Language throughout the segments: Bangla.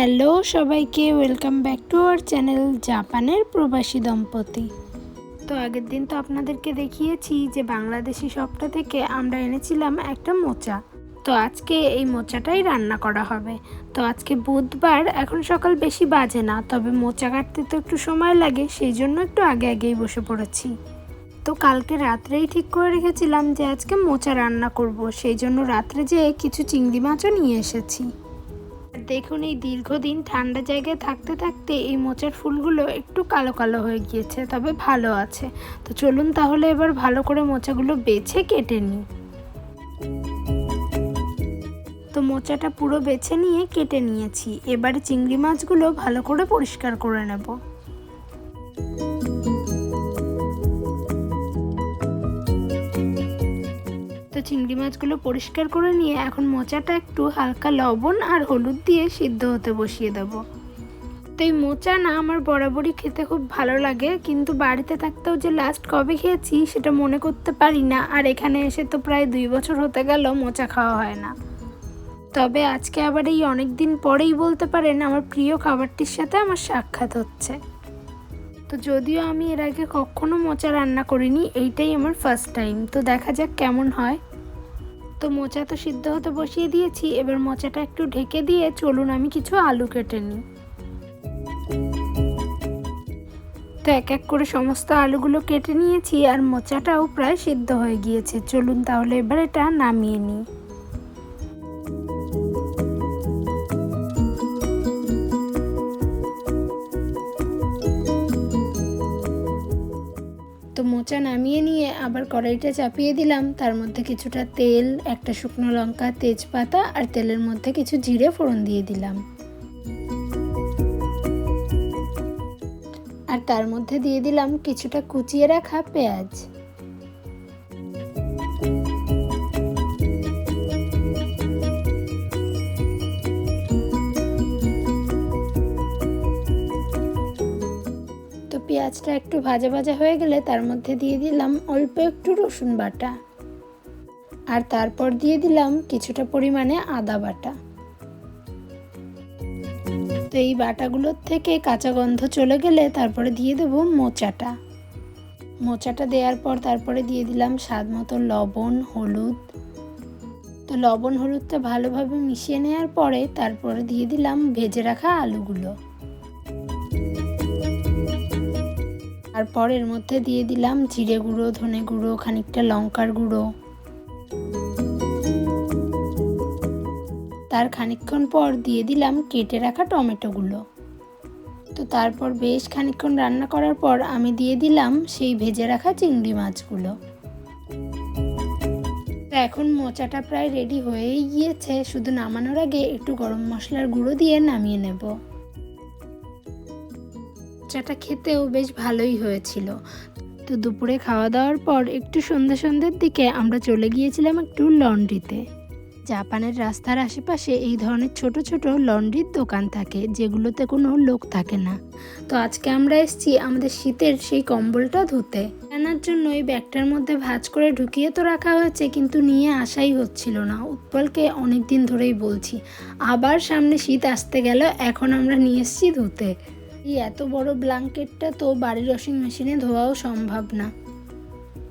হ্যালো সবাইকে welcome back to our channel জাপানের প্রবাসী দম্পতি। তো আগের দিন তো আপনাদেরকে দেখিয়েছি যে বাংলাদেশি শপটা থেকে আমরা এনেছিলাম একটা মোচা। তো আজকে এই মোচাটাই রান্না করা হবে। তো আজকে বুধবার, এখন সকাল বেশি বাজে না, তবে মোচা কাটতে তো একটু সময় লাগে, সেই জন্য একটু আগে আগেই বসে পড়েছি। তো কালকে রাত্রেই ঠিক করে রেখেছিলাম যে আজকে মোচা রান্না করব, সেই জন্য রাত্রে যেয়ে কিছু চিংড়ি মাছও নিয়ে এসেছি। দেখুন, এই দীর্ঘদিন ঠান্ডা জায়গায় থাকতে থাকতে এই মোচার ফুলগুলো একটু কালো কালো হয়ে গিয়েছে, তবে ভালো আছে। তো চলুন তাহলে এবার ভালো করে মোচাগুলো বেছে কেটে নিই। তো মোচাটা পুরো বেছে নিয়ে কেটে নিয়েছি। এবার চিংড়ি মাছগুলো ভালো করে পরিষ্কার করে নেব। চিংড়ি মাছগুলো পরিষ্কার করে নিয়ে এখন মোচাটা একটু হালকা লবণ আর হলুদ দিয়ে সিদ্ধ হতে বসিয়ে দেব। তো এই মোচা না আমার বরাবরই খেতে খুব ভালো লাগে, কিন্তু বাড়িতে থাকতেও যে লাস্ট কবে খেয়েছি সেটা মনে করতে পারি না, আর এখানে এসে তো প্রায় দুই বছর হতে গেল মোচা খাওয়া হয় না। তবে আজকে আবার এই অনেক দিন পরেই বলতে পারেন আমার প্রিয় খাবারটির সাথে আমার সাক্ষাৎ হচ্ছে। তো যদিও আমি এর আগে কখনো মোচা রান্না করিনি, এইটাই আমার ফার্স্ট টাইম তো দেখা যাক কেমন হয়। তো মোচা তো সিদ্ধ হতে বসিয়ে দিয়েছি, এবার মোচাটা একটু ঢেকে দিয়ে চলুন আমি কিছু আলু কেটে নিই। তো এক এক করে সমস্ত আলুগুলো কেটে নিয়েছি আর মোচাটাও প্রায় সিদ্ধ হয়ে গিয়েছে। চলুন তাহলে এবার এটা নামিয়ে নিই। মোচা নামিয়ে নিয়ে আবার কড়াইটা চাপিয়ে দিলাম। তার মধ্যে কিছুটা তেল, একটা শুকনো লঙ্কা, তেজপাতা আর তেলের মধ্যে কিছু জিরে ফোড়ন দিয়ে দিলাম। আর তার মধ্যে দিয়ে দিলাম কিছুটা কুচিয়ে রাখা পেঁয়াজ। পেঁয়াজটা একটু ভাজা ভাজা হয়ে গেলে তার মধ্যে দিয়ে দিলাম অল্প একটু রসুন বাটা। আর তারপর দিয়ে দিলাম কিছুটা পরিমাণে আদা বাটা। তো এই বাটাগুলোর থেকে কাঁচা গন্ধ চলে গেলে তারপরে দিয়ে দেব মোচাটা। মোচাটা দেওয়ার পর তারপরে দিয়ে দিলাম স্বাদ মতো লবণ, হলুদ। তো লবণ, হলুদটা ভালোভাবে মিশিয়ে নেওয়ার পরে তারপরে দিয়ে দিলাম ভেজে রাখা আলুগুলো। তারপর এর মধ্যে দিয়ে দিলাম জিরে গুঁড়ো, ধনে গুঁড়ো, খানিকটা লঙ্কার গুঁড়ো। তার খানিকক্ষণ পর দিয়ে দিলাম কেটে রাখা টমেটোগুলো। তো তারপর বেশ খানিকক্ষণ রান্না করার পর আমি দিয়ে দিলাম সেই ভেজে রাখা চিংড়ি মাছগুলো। এখন মোচাটা প্রায় রেডি হয়েই গিয়েছে, শুধু নামানোর আগে একটু গরম মশলার গুঁড়ো দিয়ে নামিয়ে নেব। চাটা খেতেও বেশ ভালোই হয়েছিল। তো দুপুরে খাওয়া দাওয়ার পর একটু সন্ধ্যে সন্ধ্যের দিকে আমরা চলে গিয়েছিলাম একটু লন্ড্রিতে। জাপানের রাস্তার আশেপাশে এই ধরনের ছোট ছোট লন্ড্রির দোকান থাকে, যেগুলোতে কোনো লোক থাকে না। তো আজকে আমরা এসেছি আমাদের শীতের সেই কম্বলটা ধুতে। আনার জন্য এই ব্যাগটার মধ্যে ভাঁজ করে ঢুকিয়ে তো রাখা হয়েছে, কিন্তু নিয়ে আসাই হচ্ছিল না। উৎপলকে অনেক দিন ধরেই বলছি, আবার সামনে শীত আসতে গেল, এখন আমরা নিয়ে এসেছি ধুতে। এই এত বড় ব্ল্যাঙ্কেটটা তো বাড়ির ওয়াশিং মেশিনে ধোয়াও সম্ভব না।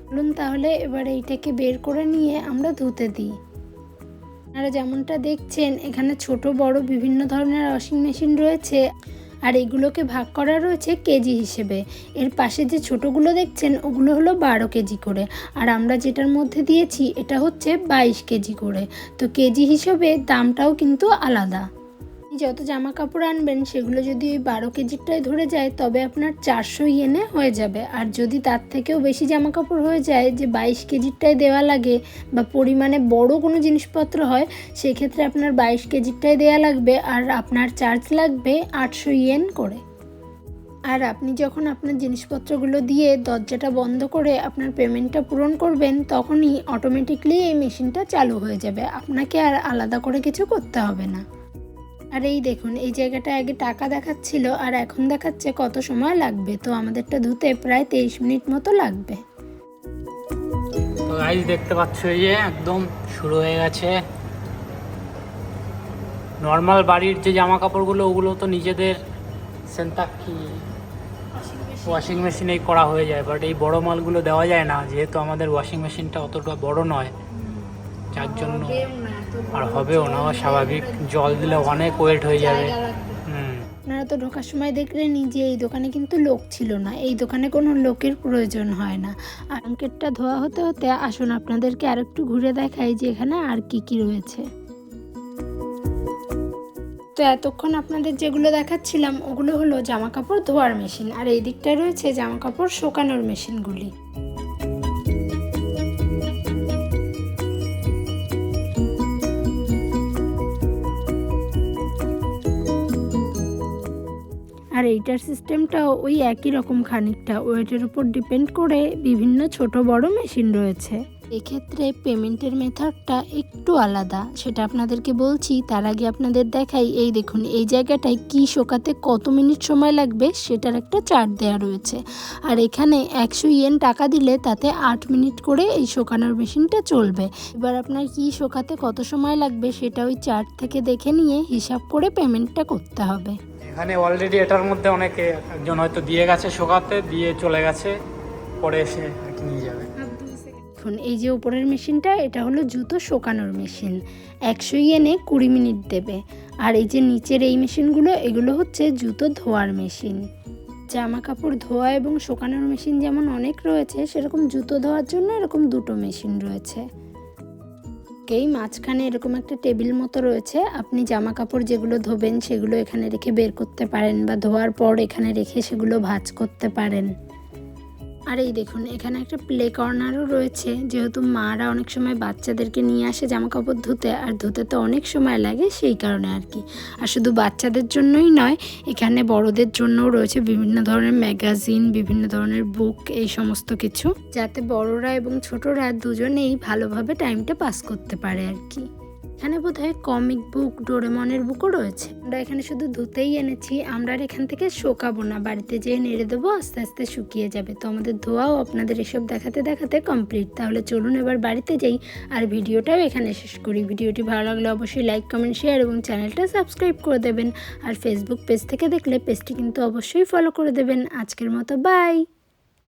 বলুন তাহলে এবার এইটাকে বের করে নিয়ে আমরা ধুতে দিই। আপনারা যেমনটা দেখছেন, এখানে ছোট, বড় বিভিন্ন ধরনের ওয়াশিং মেশিন রয়েছে আর এগুলোকে ভাগ করা রয়েছে কেজি হিসেবে। এর পাশে যে ছোটোগুলো দেখছেন, ওগুলো হলো বারো কেজি করে। আর আমরা যেটার মধ্যে দিয়েছি, এটা হচ্ছে বাইশ কেজি করে। তো কেজি হিসেবে দামটাও কিন্তু আলাদা। যত জামা কাপড় আনবেন, সেগুলো যদি ওই বারো কেজিরটায় ধরে যায়, তবে আপনার চারশো ইয়েনে হয়ে যাবে। আর যদি তার থেকেও বেশি জামা কাপড় হয়ে যায়, যে বাইশ কেজিরটায় দেওয়া লাগে বা পরিমাণে বড় কোনো জিনিসপত্র হয়, সেক্ষেত্রে আপনার বাইশ কেজিরটায় দেওয়া লাগবে আর আপনার চার্জ লাগবে আটশো ইয়েন করে। আর আপনি যখন আপনার জিনিসপত্রগুলো দিয়ে দরজাটা বন্ধ করে আপনার পেমেন্টটা পূরণ করবেন, তখনই অটোমেটিকলি এই মেশিনটা চালু হয়ে যাবে। আপনাকে আর আলাদা করে কিছু করতে হবে না। আর এই দেখুন এই জায়গাটা আগে টাকা দেখাচ্ছিল আর এখন দেখাচ্ছে কত সময় লাগবে। তো আমাদেরটা ধুতে প্রায় তেইশ মিনিট মতো লাগবে। তো গাইজ দেখতে পাচ্ছ এই যে একদম শুরু হয়ে গেছে। নর্মাল বাড়ির যে জামা কাপড়গুলো ওগুলো তো নিজেদের সেন্তাক্ষি ওয়াশিং মেশিনেই করা হয়ে যায়। বাট এই বড় মালগুলো দেওয়া যায় না যেহেতু আমাদের ওয়াশিং মেশিনটা অতটা বড় নয়। যার জন্য আর হবেও না স্বাভাবিক। জল দিলে অনেক ওয়েট হয়ে যাবে। আপনারা তো ঢোকার সময় দেখলেনই যে এই দোকানে কিন্তু লোক ছিল না। এই দোকানে কোনো লোকের প্রয়োজন হয় না। আর ব্ল্যাঙ্কেটটা ধোয়া হতে হতে আসুন আপনাদেরকে আর একটু ঘুরে দেখাই যে এখানে আর কি কি রয়েছে। তো এতক্ষণ আপনাদের যেগুলো দেখাচ্ছিলাম ওগুলো হলো জামা কাপড় ধোয়ার মেশিন। আর এই দিকটায় রয়েছে জামা কাপড় শোকানোর মেশিনগুলি। আর এইটার সিস্টেমটাও ওই একই রকম খানিকটা। ওয়েটের উপর ডিপেন্ড করে বিভিন্ন ছোট বড় মেশিন রয়েছে। এক্ষেত্রে পেমেন্টের মেথডটা একটু আলাদা। সেটা আপনাদেরকে বলছি, তার আগে আপনাদের দেখাই, এই দেখুন, এই জায়গাটায় কি শোকাতে কত মিনিট সময় লাগবে সেটার একটা চার্ট দেওয়া রয়েছে। আর এখানে একশো ইয়েন টাকা দিলে তাতে আট মিনিট করে এই শোকানোর মেশিনটা চলবে। এবার আপনার কি শোকাতে কত সময় লাগবে সেটা ওই চার্ট থেকে দেখে নিয়ে হিসাব করে পেমেন্টটা করতে হবে। এখানে অলরেডি এটার মধ্যে অনেকে একজন হয়তো দিয়ে গেছে শোকাতে, দিয়ে চলে গেছে, পরে এসে নিয়ে যাবে। দেখুন, এই যে উপরের মেশিনটা, এটা হলো জুতো শোকানোর মেশিন। একশো ইয়েনে কুড়ি মিনিট দেবে। আর এই যে নিচের এই মেশিনগুলো, এগুলো হচ্ছে জুতো ধোয়ার মেশিন। জামা কাপড় ধোয়া এবং শোকানোর মেশিন যেমন অনেক রয়েছে, সেরকম জুতো ধোয়ার জন্য এরকম দুটো মেশিন রয়েছে। এই মাঝখানে এরকম একটা টেবিল মতো রয়েছে। আপনি জামা কাপড় যেগুলো ধোবেন, সেগুলো এখানে রেখে বের করতে পারেন বা ধোয়ার পর এখানে রেখে সেগুলো ভাজ করতে পারেন। আর এই দেখুন, এখানে একটা প্লে কর্নারও রয়েছে। যেহেতু মারা অনেক সময় বাচ্চাদেরকে নিয়ে আসে জামা কাপড় ধুতে, আর ধুতে তো অনেক সময় লাগে সেই কারণে আর কি। আর শুধু বাচ্চাদের জন্যই নয়, এখানে বড়দের জন্যও রয়েছে বিভিন্ন ধরনের ম্যাগাজিন বিভিন্ন ধরনের বুক এই সমস্ত কিছু, যাতে বড়রা এবং ছোটরা দুজনেই ভালোভাবে টাইমটা পাস করতে পারে আর কি। এখানে বোধহয় কমিক বুক ডোরেমনের বুকও রয়েছে। আমরা এখানে শুধু ধুতেই এনেছি, আমরা আর এখান থেকে শোকাবো না, বাড়িতে যেয়ে নেড়ে দেবো, আস্তে আস্তে শুকিয়ে যাবে। তো আমাদের ধোয়াও আপনাদের এসব দেখাতে দেখাতে কমপ্লিট তাহলে চলুন এবার বাড়িতে যাই, আর ভিডিওটাও এখানে শেষ করি। ভিডিওটি ভালো লাগলে অবশ্যই লাইক কমেন্ট শেয়ার এবং চ্যানেলটা সাবস্ক্রাইব করে দেবেন। আর ফেসবুক পেজ থেকে দেখলে পেজটি কিন্তু অবশ্যই ফলো করে দেবেন। আজকের মতো বাই